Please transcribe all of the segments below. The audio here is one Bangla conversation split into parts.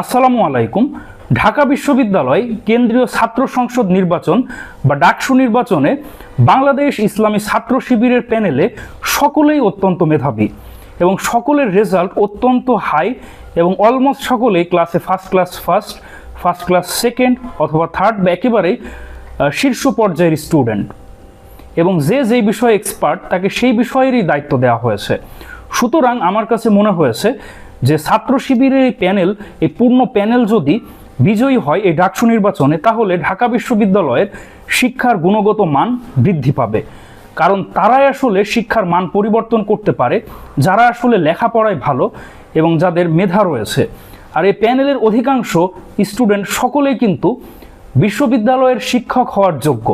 আসসালামু আলাইকুম। ঢাকা বিশ্ববিদ্যালয় কেন্দ্রীয় ছাত্র সংসদ নির্বাচন বা ডাকসু নির্বাচনে বাংলাদেশ ইসলামী ছাত্র শিবিরের প্যানেলে সকলেই অত্যন্ত মেধাবী এবং সকলের রেজাল্ট অত্যন্ত হাই এবং অলমোস্ট সকলেই ক্লাসে first class first first class second অথবা থার্ড বা একেবারেই শীর্ষ পর্যায়ের স্টুডেন্ট এবং যে যেই বিষয়ে এক্সপার্ট তাকে সেই বিষয়েরই দায়িত্ব দেওয়া হয়েছে। সুতরাং আমার কাছে মনে হয়েছে যে ছাত্র শিবিরের এই প্যানেল, এই পূর্ণ প্যানেল যদি বিজয়ী হয় এই ডাকসু নির্বাচনে, তাহলে ঢাকা বিশ্ববিদ্যালয়ের শিক্ষার গুণগত মান বৃদ্ধি পাবে। কারণ তারাই আসলে শিক্ষার মান পরিবর্তন করতে পারে, যারা আসলে লেখাপড়ায় ভালো এবং যাদের মেধা রয়েছে। আর এই প্যানেলের অধিকাংশ স্টুডেন্ট সকলেই কিন্তু বিশ্ববিদ্যালয়ের শিক্ষক হওয়ার যোগ্য।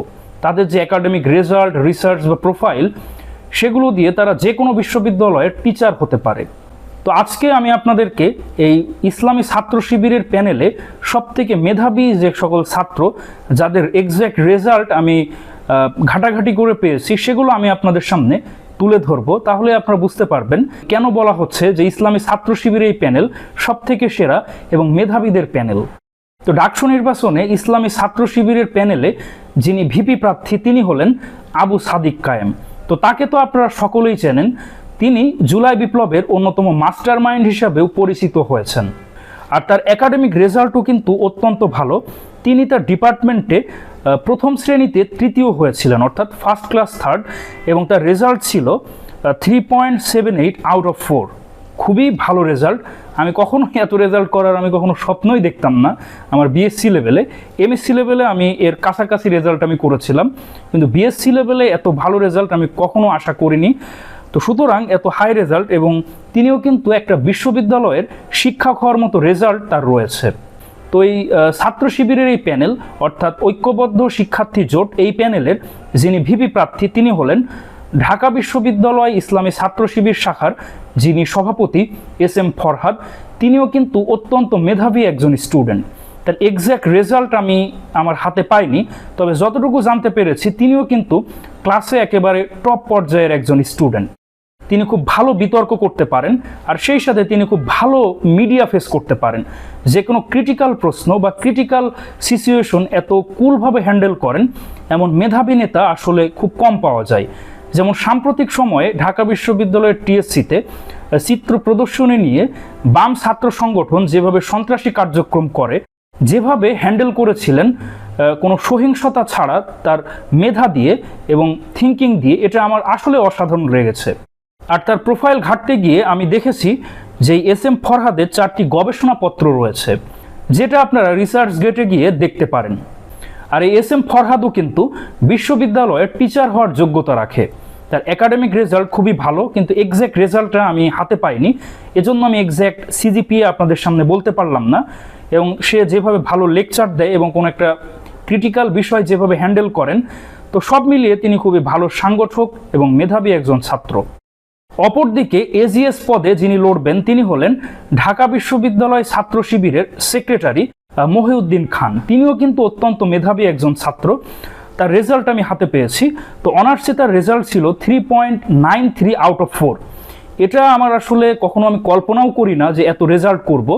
তাদের যে একাডেমিক রেজাল্ট রিসার্চ বা প্রোফাইল সেগুলো দিয়ে তারা যে কোনো বিশ্ববিদ্যালয়ের টিচার হতে পারে। তো আজকে আমি আপনাদেরকে এই ইসলামী ছাত্র শিবিরের প্যানেলে সবথেকে মেধাবী যে সকল ছাত্র, যাদের এক্স্যাক্ট রেজাল্ট আমি ঘাটাঘাটি করে পেয়েছি, সেগুলো আমি আপনাদের সামনে তুলে ধরবো। তাহলে আপনারা বুঝতে পারবেন কেন বলা হচ্ছে যে ইসলামী ছাত্র শিবিরের এই প্যানেল সবথেকে সেরা এবং মেধাবীদের প্যানেল। তো ডাকসু নির্বাচনে ইসলামী ছাত্র শিবিরের প্যানেলে যিনি ভিপি প্রার্থী, তিনি হলেন আবু সাদিক কায়েম। তো তাকে তো আপনারা সকলেই চেনেন। তিনি জুলাই বিপ্লবের অন্যতম মাস্টার মাইন্ড হিসাবেও পরিচিত হয়েছেন। আর তার একাডেমিক রেজাল্টও কিন্তু অত্যন্ত ভালো। তিনি তার ডিপার্টমেন্টে প্রথম শ্রেণীতে তৃতীয় হয়েছিলেন, অর্থাৎ ফার্স্ট ক্লাস থার্ড, এবং তার রেজাল্ট ছিল three point seven eight out of four খুবই ভালো রেজাল্ট। আমি কখনো এত রেজাল্ট করার আমি কখনো স্বপ্নই দেখতাম না আমার বিএসসি লেভেলে এমএসসি লেভেলে আমি এর কাছাকাছি রেজাল্ট আমি করেছিলাম, কিন্তু বিএসসি লেভেলে এত ভালো রেজাল্ট আমি কখনো আশা করিনি। তো সুতরাং এত হাই রেজাল্ট এবং তিনিও কিন্তু একটা বিশ্ববিদ্যালয়ের শিক্ষক হওয়ার মতো রেজাল্ট তার রয়েছে। তো এই ছাত্র শিবিরের এই প্যানেল অর্থাৎ ঐক্যবদ্ধ শিক্ষার্থী জোট, এই প্যানেলের যিনি ভিপি প্রার্থী, তিনি হলেন ঢাকা বিশ্ববিদ্যালয় ইসলামী ছাত্র শিবির শাখার যিনি সভাপতি এস এম ফরহাদ। তিনিও কিন্তু অত্যন্ত মেধাবী একজন স্টুডেন্ট তার এক্স্যাক্ট রেজাল্ট আমি আমার হাতে পাইনি, তবে যতটুকু জানতে পেরেছি, তিনিও কিন্তু ক্লাসে একেবারে টপ পর্যায়ের একজন স্টুডেন্ট তিনি খুব ভালো বিতর্ক করতে পারেন আর সেই সাথে তিনি খুব ভালো মিডিয়া ফেস করতে পারেন। যে কোনো ক্রিটিক্যাল প্রশ্ন বা ক্রিটিক্যাল সিচুয়েশন এত কুলভাবে হ্যান্ডেল করেন, এমন মেধাবী নেতা আসলে খুব কম পাওয়া যায়। যেমন সাম্প্রতিক সময়ে ঢাকা বিশ্ববিদ্যালয়ের টিএসসিতে চিত্র প্রদর্শনী নিয়ে বাম ছাত্র সংগঠন যেভাবে সন্ত্রাসী কার্যক্রম করে, যেভাবে হ্যান্ডেল করেছিলেন কোনো সহিংসতা ছাড়া তার মেধা দিয়ে এবং থিঙ্কিং দিয়ে, এটা আমার আসলে অসাধারণ লেগেছে। আর তার প্রোফাইল ঘাটতে গিয়ে আমি দেখেছি যে এস এম ফরহাদের চারটি গবেষণাপত্র রয়েছে, যেটা আপনারা রিসার্চ গেটে গিয়ে দেখতে পারেন। আর এই এস এম ফরহাদও কিন্তু বিশ্ববিদ্যালয়ের টিচার হওয়ার যোগ্যতা রাখে। তার একাডেমিক রেজাল্ট খুবই ভালো, কিন্তু এক্স্যাক্ট রেজাল্টটা আমি হাতে পাইনি। এজন্য আমি এক্স্যাক্ট সিজিপিএ আপনাদের সামনে বলতে পারলাম না। এবং সে যেভাবে ভালো লেকচার দেয় এবং কোনো একটা ক্রিটিক্যাল বিষয় যেভাবে হ্যান্ডেল করেন, তো সব মিলিয়ে তিনি খুবই ভালো সাংগঠক এবং মেধাবী একজন ছাত্র। অপরদিকে এজিএস পদে যিনি লড়বেন, তিনি হলেন ঢাকা বিশ্ববিদ্যালয় ছাত্র শিবিরের সেক্রেটারি মহিউদ্দিন খান। তিনিও কিন্তু অত্যন্ত মেধাবী একজন ছাত্র। তার রেজাল্ট আমি হাতে পেয়েছি। তো অনার্সে তার রেজাল্ট ছিল three point nine three out of four এটা আমার আসলে কখনো আমি কল্পনাও করি না যে এত রেজাল্ট করব।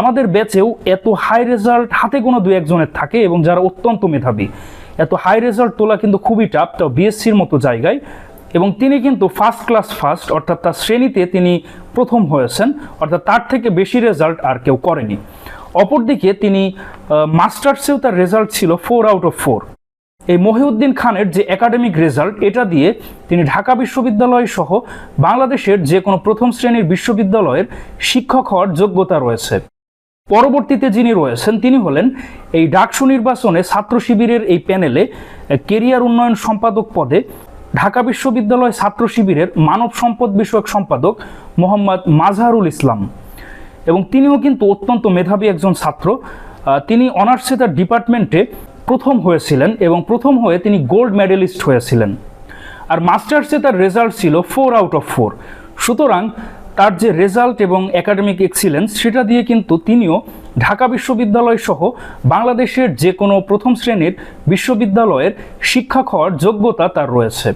আমাদের ব্যাচেও এত হাই রেজাল্ট হাতে কোনো দু একজনের থাকে এবং যারা অত্যন্ত মেধাবী। এত হাই রেজাল্ট তোলা কিন্তু খুবই টাফ তাও বিএসসির মতো জায়গায়। এবং তিনি কিন্তু ফার্স্ট ক্লাস ফার্স্ট অর্থাৎ তার শ্রেণীতে তিনি প্রথম হয়েছেন, অর্থাৎ তার থেকে বেশি রেজাল্ট আর কেউ করেনি। অপরদিকে তিনি মাস্টার্সেও তার রেজাল্ট ছিল ফোর আউট অফ ফোর এই মহিউদ্দিন খানের যে একাডেমিক রেজাল্ট এটা দিয়ে তিনি ঢাকা বিশ্ববিদ্যালয় সহ বাংলাদেশের যে কোনো প্রথম শ্রেণির বিশ্ববিদ্যালয়ের শিক্ষক হওয়ার যোগ্যতা রয়েছে। পরবর্তীতে যিনি রয়েছেন, তিনি হলেন এই ডাকসু নির্বাচনে ছাত্র শিবিরের এই প্যানেলে কেরিয়ার উন্নয়ন সম্পাদক পদে ঢাকা বিশ্ববিদ্যালয় ছাত্র শিবিরের মানব সম্পদ বিষয়ক সম্পাদক মোহাম্মদ মাজহারুল ইসলাম। এবং তিনিও কিন্তু অত্যন্ত মেধাবী একজন ছাত্র। তিনি অনার্সে তার ডিপার্টমেন্টে প্রথম হয়েছিলেন এবং প্রথম হয়ে তিনি গোল্ড মেডেলিস্ট হয়েছিলেন। আর মাস্টার্সে তার রেজাল্ট ছিল ফোর আউট অফ ফোর। সুতরাং তার যে রেজাল্ট এবং একাডেমিক এক্সিলেন্স, সেটা দিয়ে কিন্তু তিনিও ঢাকা বিশ্ববিদ্যালয় সহ বাংলাদেশের যে কোনো প্রথম শ্রেণির বিশ্ববিদ্যালয়ের শিক্ষক হওয়ার যোগ্যতা তার রয়েছে।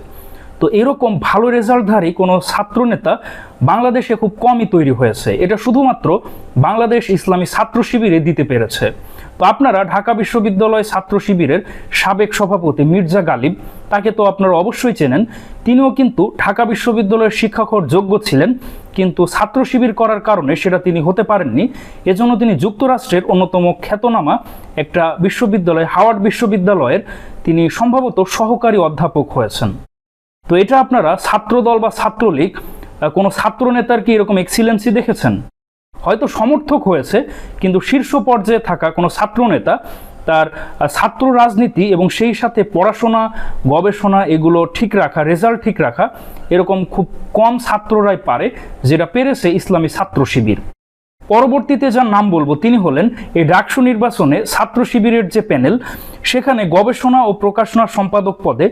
তো এরকম ভালো রেজাল্টধারী কোনো ছাত্রনেতা বাংলাদেশে খুব কমই তৈরি হয়েছে। এটা শুধুমাত্র বাংলাদেশ ইসলামী ছাত্র শিবিরে দিতে পেরেছে। তো আপনারা ঢাকা বিশ্ববিদ্যালয় ছাত্র শিবিরের সাবেক সভাপতি মির্জা গালিব, তাকে তো আপনারা অবশ্যই চেনেন, তিনিও কিন্তু ঢাকা বিশ্ববিদ্যালয়ের শিক্ষক যোগ্য ছিলেন, কিন্তু ছাত্র শিবির করার কারণে সেটা তিনি হতে পারেননি। এজন্য তিনি যুক্তরাষ্ট্রের অন্যতম খ্যাতনামা একটা বিশ্ববিদ্যালয়, হাওয়ার্ড বিশ্ববিদ্যালয়ের তিনি সম্ভবত সহকারী অধ্যাপক হয়েছেন। তো এটা আপনারা ছাত্রদল বা ছাত্রলীগ কোনো ছাত্র নেতার কি এরকম এক্সিলেন্সি দেখেছেন? হয়তো সমর্থক হয়েছে, কিন্তু শীর্ষ পর্যায়ে থাকা কোনো ছাত্রনেতা, তার ছাত্র রাজনীতি এবং সেই সাথে পড়াশোনা, গবেষণা এগুলো ঠিক রাখা রেজাল্ট ঠিক রাখা, এরকম খুব কম ছাত্ররাই পারে, যেটা পেরেছে ইসলামী ছাত্র শিবির। পরবর্তীতে যার নাম বলব, তিনি হলেন এই ডাকসু নির্বাচনে ছাত্র শিবিরের যে প্যানেল, সেখানে গবেষণা ও প্রকাশনা সম্পাদক পদে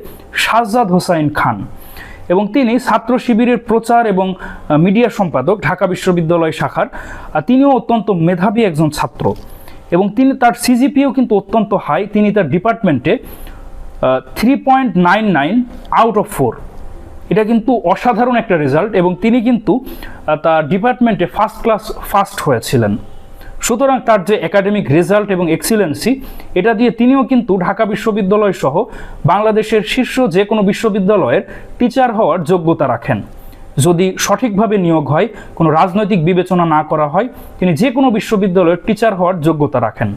সাজ্জাদ হোসাইন খান এবং তিনি ছাত্র শিবিরের প্রচার এবং মিডিয়া সম্পাদক ঢাকা বিশ্ববিদ্যালয় শাখার তিনিও অত্যন্ত মেধাবী একজন ছাত্র এবং তিনি তার সিজিপিও কিন্তু অত্যন্ত হাই তিনি তার ডিপার্টমেন্টে three point nine nine out of four এটা কিন্তু অসাধারণ একটা রেজাল্ট এবং তিনি কিন্তু তার ডিপার্টমেন্টে ফার্স্ট ক্লাস ফার্স্ট হয়েছিলেন। সুতরাং তার যে একাডেমিক রেজাল্ট এবং এক্সিলেন্সি এটা দিয়ে তিনিও কিন্তু ঢাকা বিশ্ববিদ্যালয় সহ বাংলাদেশের শীর্ষ যে কোনো বিশ্ববিদ্যালয়ের টিচার হওয়ার যোগ্যতা রাখেন। যদি সঠিকভাবে নিয়োগ হয়, কোনো রাজনৈতিক বিবেচনা না করা হয়, তিনি যে কোনো বিশ্ববিদ্যালয়ের টিচার হওয়ার যোগ্যতা রাখেন।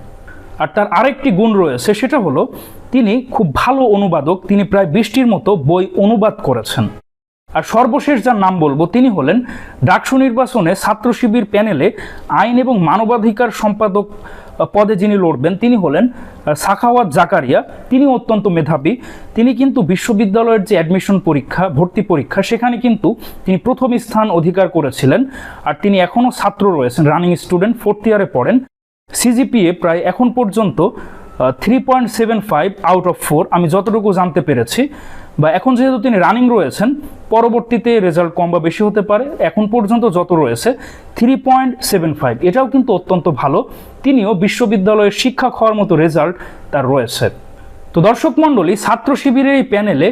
আর তার আরেকটি গুণ রয়েছে, সেটা হলো তিনি খুব ভালো অনুবাদক, তিনি প্রায় বৃষ্টির মতো বই অনুবাদ করেছেন। আর সর্বশেষ যার নাম বলব, তিনি হলেন ডাকসু নির্বাচনে ছাত্র শিবির প্যানেলে আইন এবং মানবাধিকার সম্পাদক পদে যিনি লড়বেন, তিনি হলেন সাখাওয়াত জাকারিয়া। তিনি অত্যন্ত মেধাবী। তিনি কিন্তু বিশ্ববিদ্যালয়ের যে অ্যাডমিশন পরীক্ষা, ভর্তি পরীক্ষা, সেখানে কিন্তু তিনি প্রথম স্থান অধিকার করেছিলেন। আর তিনি এখনও ছাত্র রয়েছেন রানিং স্টুডেন্ট ফোর্থ ইয়ারে পড়েন। সিজিপিএ প্রায় এখন পর্যন্ত three point seven five out of four আমি যতটুকু জানতে পেরেছি। বা এখন যেহেতু তিনি রানিং রয়েছেন, পরবর্তীতে রেজাল্ট কম বা বেশি হতে পারে, এখন পর্যন্ত যত রয়েছে থ্রি পয়েন্ট সেভেন ফাইভ এটাও কিন্তু অত্যন্ত ভালো। তিনিও বিশ্ববিদ্যালয়ের শিক্ষক হওয়ার মতো রেজাল্ট তার রয়েছে। তো দর্শক মণ্ডলী, ছাত্র শিবিরের এই প্যানেলে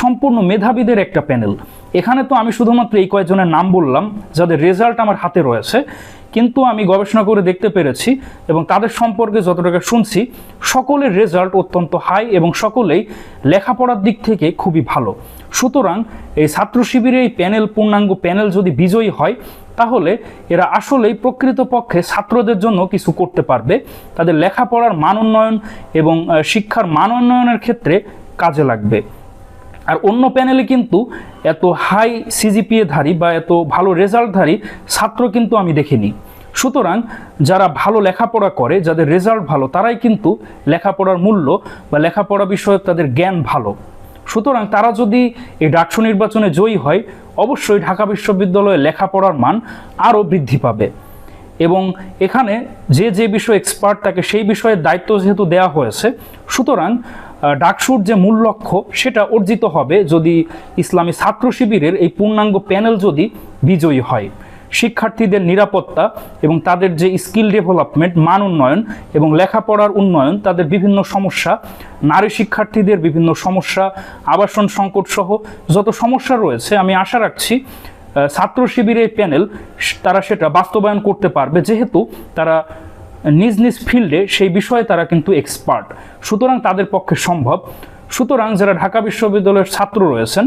সম্পূর্ণ মেধাবীদের একটা প্যানেল এখানে তো আমি শুধুমাত্র এই কয়েকজনের নাম বললাম, যাদের রেজাল্ট আমার হাতে রয়েছে। কিন্তু আমি গবেষণা করে দেখতে পেরেছি এবং তাদের সম্পর্কে যতটুকু শুনছি, সকলের রেজাল্ট অত্যন্ত হাই এবং সকলেই লেখাপড়ার দিক থেকে খুবই ভালো। সুতরাং এই ছাত্র শিবিরের এই প্যানেল পূর্ণাঙ্গ প্যানেল যদি বিজয়ী হয়, তাহলে এরা আসলেই প্রকৃতপক্ষে ছাত্রদের জন্য কিছু করতে পারবে। তাদের লেখাপড়ার মান উন্নয়ন এবং শিক্ষার মান উন্নয়নের ক্ষেত্রে কাজে লাগবে। আর অন্য প্যানেলে কিন্তু এত হাই সিজিপিএ ধারী বা এত ভালো রেজাল্টধারী ছাত্র কিন্তু আমি দেখিনি। সুতরাং যারা ভালো লেখাপড়া করে, যাদের রেজাল্ট ভালো, তারাই কিন্তু লেখাপড়ার মূল্য বা লেখাপড়া বিষয়ক তাদের জ্ঞান ভালো। সুতরাং তারা যদি এই ডাকসু নির্বাচনে জয়ী হয়, অবশ্যই ঢাকা বিশ্ববিদ্যালয়ে লেখাপড়ার মান আরও বৃদ্ধি পাবে। এবং এখানে যে যে বিষয় এক্সপার্ট তাকে সেই বিষয়ে দায়িত্ব যেহেতু দেওয়া হয়েছে, সুতরাং ডাকসুর যে মূল লক্ষ্য, সেটা অর্জিত হবে যদি ইসলামী ছাত্র শিবিরের এই পূর্ণাঙ্গ প্যানেল যদি বিজয়ী হয়। শিক্ষার্থীদের নিরাপত্তা এবং তাদের যে স্কিল ডেভেলপমেন্ট, মান উন্নয়ন এবং লেখাপড়ার উন্নয়ন, তাদের বিভিন্ন সমস্যা, নারী শিক্ষার্থীদের বিভিন্ন সমস্যা, আবাসন সংকট সহ যত সমস্যা রয়েছে, আমি আশা রাখছি ছাত্র শিবিরের প্যানেল তারা সেটা বাস্তবায়ন করতে পারবে। যেহেতু তারা নিজ নিজ ফিল্ডে সেই বিষয়ে তারা কিন্তু এক্সপার্ট। সুতরাং তাদের পক্ষে সম্ভব। সুতরাং যারা ঢাকা বিশ্ববিদ্যালয়ের ছাত্র রয়েছেন,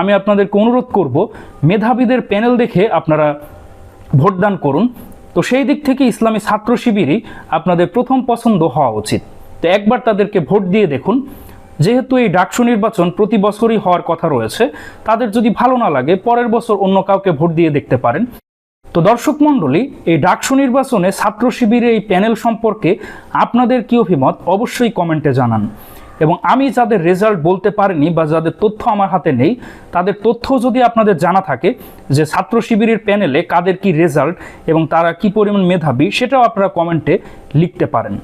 আমি আপনাদেরকে অনুরোধ করব, মেধাবীদের প্যানেল দেখে আপনারা ভোটদান করুন। তো সেই দিক থেকে ইসলামী ছাত্র শিবিরই আপনাদের প্রথম পছন্দ হওয়া উচিত। তো একবার তাদেরকে ভোট দিয়ে দেখুন। যেহেতু এই ডাকসু নির্বাচন প্রতি বছরই হওয়ার কথা রয়েছে, তাদের যদি ভালো না লাগে, পরের বছর অন্য কাউকে ভোট দিয়ে দেখতে পারেন। তো দর্শক মণ্ডলী, এই ডাকসু নির্বাচনে ছাত্র শিবিরের এই প্যানেল সম্পর্কে আপনাদের কি অভিমত, অবশ্যই কমেন্টে জানান। এবং আমি যাদের রেজাল্ট বলতে পারিনি বা যাদের তথ্য আমার হাতে নেই, তাদের তথ্য যদি আপনাদের জানা থাকে যে ছাত্র শিবিরের প্যানেলে কাদের কি রেজাল্ট এবং তারা কি পরিমাণ মেধাবী, সেটাও আপনারা কমেন্টে লিখতে পারেন।